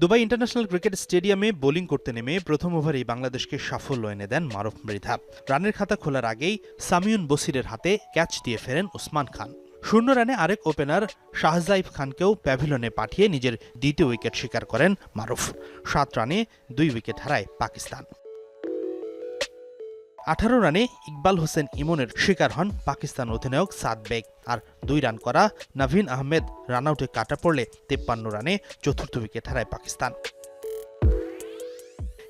Dubai international cricket স্টেডিয়ামে bowling করতে নেমে প্রথম ওভারেই বাংলাদেশকে সাফল্য এনে দেন মারফ মৃধা। রানের খাতা খোলার আগেই সামিউন বসিরের হাতে ক্যাচ দিয়ে ফেরেন ওসমান খান। শূন্য রানে আরেক ওপেনার শাহজাইফ খানকেও প্যাভিলনে পাঠিয়ে নিজের দ্বিতীয় উইকেট স্বীকার করেন মারুফ। সাত রানে দুই উইকেট হারায় পাকিস্তান। আঠারো রানে ইকবাল হোসেন ইমনের শিকার হন পাকিস্তান অধিনায়ক সাদ বেগ। আর দুই রান করা নাভিন আহমেদ রান আউটে কাটা পড়লে তেপ্পান্ন রানে চতুর্থ উইকেট হারায় পাকিস্তান।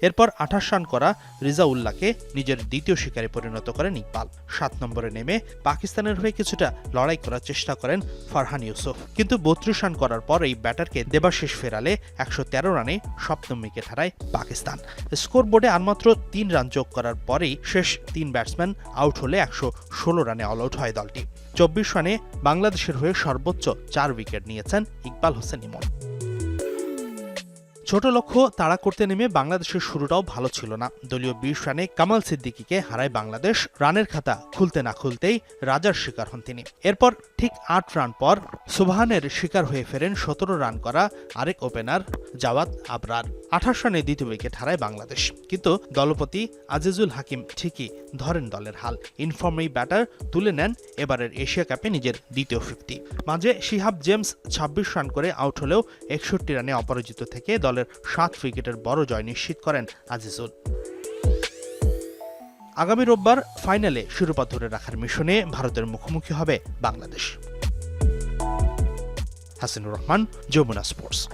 এরপর আঠাশ রান করা রিজাউল্লাহকে নিজের দ্বিতীয় শিকারে পরিণত করেন ইকবাল। সাত নম্বরে নেমে পাকিস্তানের হয়ে কিছুটা লড়াই করার চেষ্টা করেন ফারহান ইউসুফ। কিন্তু বত্রিশ রান করার পর এই ব্যাটারকে দেবাশিস ফেরালে একশো তেরো রানে সপ্তম উইকেট হারায় পাকিস্তান। স্কোর বোর্ডে আর মাত্র তিন রান যোগ করার পরেই শেষ তিন ব্যাটসম্যান আউট হলে একশো ষোলো রানে অল আউট হয় দলটি। চব্বিশ রানে বাংলাদেশের হয়ে সর্বোচ্চ চার উইকেট নিয়েছেন ইকবাল হোসেন ইমন। ছোট লক্ষ্য তাড়া করতে নেমে বাংলাদেশের শুরুটাও ভালো ছিল না। দলীয় বিশ রানে কামাল সিদ্দিকিকে হারায় বাংলাদেশ। রানের খাতা খুলতে না খুলতেই রাজার শিকার হন তিনি। এরপর ঠিক আট রান পর সুবহানের শিকার হয়ে ফেরেন সতেরো রান করা আরেক ওপেনার জাওয়াত আবরার। আঠাশ রানে দ্বিতীয় উইকেট হারায় বাংলাদেশ। কিন্তু দলপতি আজিজুল হাকিম ঠিকই ধরেন দলের হাল। ইনফর্মেই ব্যাটার তুলে নেন এবারের এশিয়া কাপে নিজের দ্বিতীয় ফিফটি। মাঝে শিহাব জেমস ছাব্বিশ রান করে আউট হলেও একষট্টি রানে অপরাজিত থেকে দলের সাত উইকেটের বড় জয় নিশ্চিত করেন আজিজুল। আগামী রোববার ফাইনালে শিরোপা ধরে রাখার মিশনে ভারতের মুখোমুখি হবে বাংলাদেশ। হাসিনুর রহমান, যমুনা স্পোর্টস।